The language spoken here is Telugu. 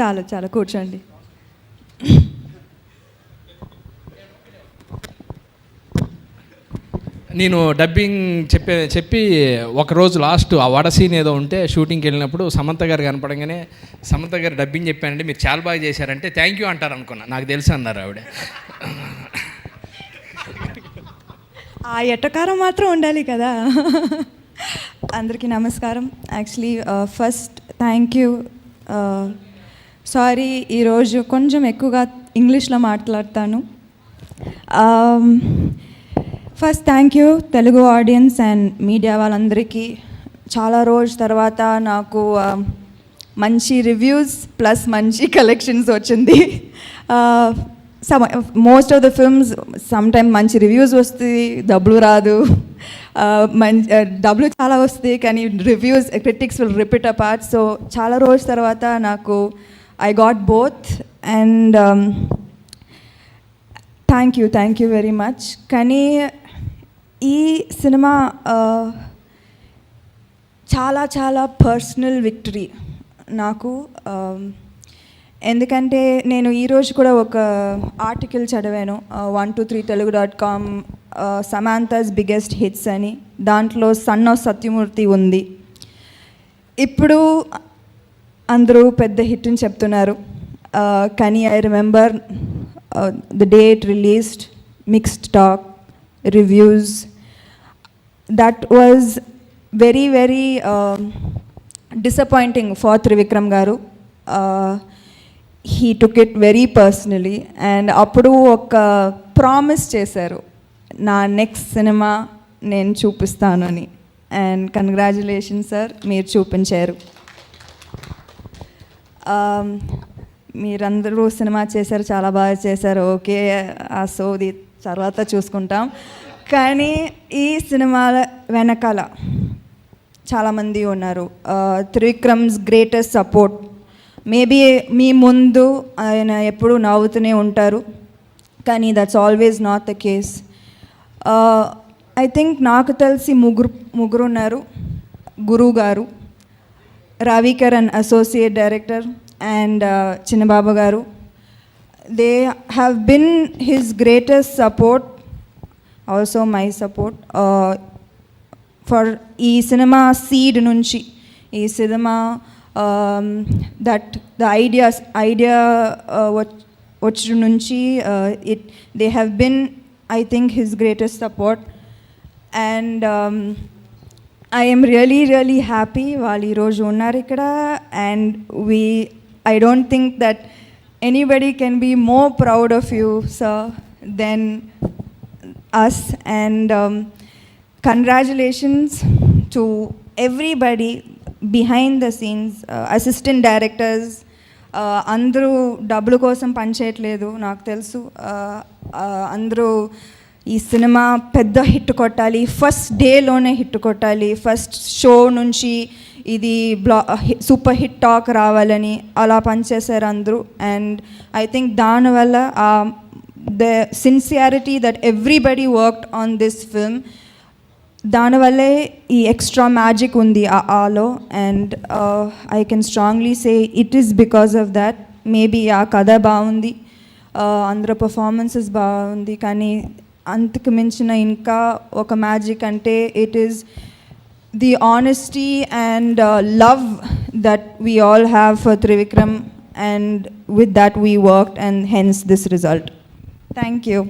చాలు చాలు కూర్చోండి. నేను డబ్బింగ్ చెప్పే చెప్పి ఒకరోజు లాస్ట్ ఆ వడ సీన్ ఏదో ఉంటే షూటింగ్కి వెళ్ళినప్పుడు సమంత గారు కనపడంగానే సమంత గారు డబ్బింగ్ చెప్పానంటే మీరు చాలా బాగా చేశారంటే థ్యాంక్ యూ అంటారు అనుకున్నా. నాకు తెలుసు అన్నారు ఆవిడ. ఆ ఎట్టకారం మాత్రం ఉండాలి కదా. అందరికీ నమస్కారం. Actually first thank you sorry ఈరోజు కొంచెం ఎక్కువగా ఇంగ్లీష్లో మాట్లాడతాను. First thank you Telugu audience and media వాళ్ళందరికీ. చాలా రోజు తర్వాత నాకు um, మంచి రివ్యూస్ ప్లస్ మంచి కలెక్షన్స్ వచ్చింది. Some most of the films some time మంచి రివ్యూస్ వస్తుంది డబ్బులు రాదు. Uh, మంచి uh, డబ్బులు చాలా వస్తాయి కానీ reviews critics will repeat a part so చాలా రోజు తర్వాత నాకు I got both and thank you thank you very much కానీ ఈ సినిమా చాలా చాలా పర్సనల్ విక్టరీ నాకు um, ఎందుకంటే నేను ఈరోజు కూడా ఒక ఆర్టికల్ చదివాను one two three Telugu dot com Samantha's biggest hits అని. దాంట్లో సన్ ఆఫ్ సత్యమూర్తి ఉంది. ఇప్పుడు అందరూ పెద్ద హిట్ అని చెప్తున్నారు కానీ I remember the date released mixed talk reviews. That was very very disappointing for Trivikram garu. He took it very personally. And అప్పుడు ఒక ప్రామిస్ చేశారు నా నెక్స్ట్ సినిమా నేను చూపిస్తానని అండ్ కంగ్రాచులేషన్ సార్ మీరు చూపించారు. Um, మీరందరూ సినిమా చేశారు చాలా బాగా చేశారు. ఓకే ఆ సోది తర్వాత చూసుకుంటాం. కానీ ఈ సినిమాల వెనకాల చాలామంది ఉన్నారు. త్రివిక్రమ్స్ గ్రేటెస్ట్ సపోర్ట్ మేబీ మీ ముందు ఆయన ఎప్పుడూ నవ్వుతూనే ఉంటారు. కానీ that's always not the case I think నాకు తెలిసి ముగ్గురు ముగ్గురు ఉన్నారు గురువు garu Ravikiran associate director and Chinnababu garu they have been his greatest support also my support for ఈ సినిమా సీడ్ నుంచి ఈ సినిమా దట్ ద ఐడియాస్ ఐడియా వచ్చిన నుంచి it they have been I think his greatest support and I am really really happy వాళ్ళు ఈరోజు ఉన్నారు ఇక్కడ. And we I don't think that anybody can be more proud of you sir than us. And um, congratulations to everybody behind the scenes. Uh, assistant directors uh, అందరూ డబ్బుల కోసం పనిచేయట్లేదు నాకు తెలుసు. Uh, uh, అందరూ ఈ సినిమా పెద్ద హిట్ కొట్టాలి ఫస్ట్ డేలోనే హిట్ కొట్టాలి ఫస్ట్ షో నుంచి ఇది బ్లా సూపర్ హిట్ టాక్ రావాలని అలా పనిచేశారు అందరూ. అండ్ ఐ థింక్ దానివల్ల ఆ sincerity that that everybody worked on this film దానివల్లే ఈ ఎక్స్ట్రా మ్యాజిక్ ఉంది ఆ ఆలో. And I can strongly say it is because of that maybe ఆ కథ బాగుంది uh, అందరూ పర్ఫార్మెన్సెస్ బాగుంది కానీ అంతకు మించిన ఇంకా ఒక మ్యాజిక్ అంటే it is the honesty and uh, love that we all have for Trivikram, and with that we worked, and hence this result. Thank you.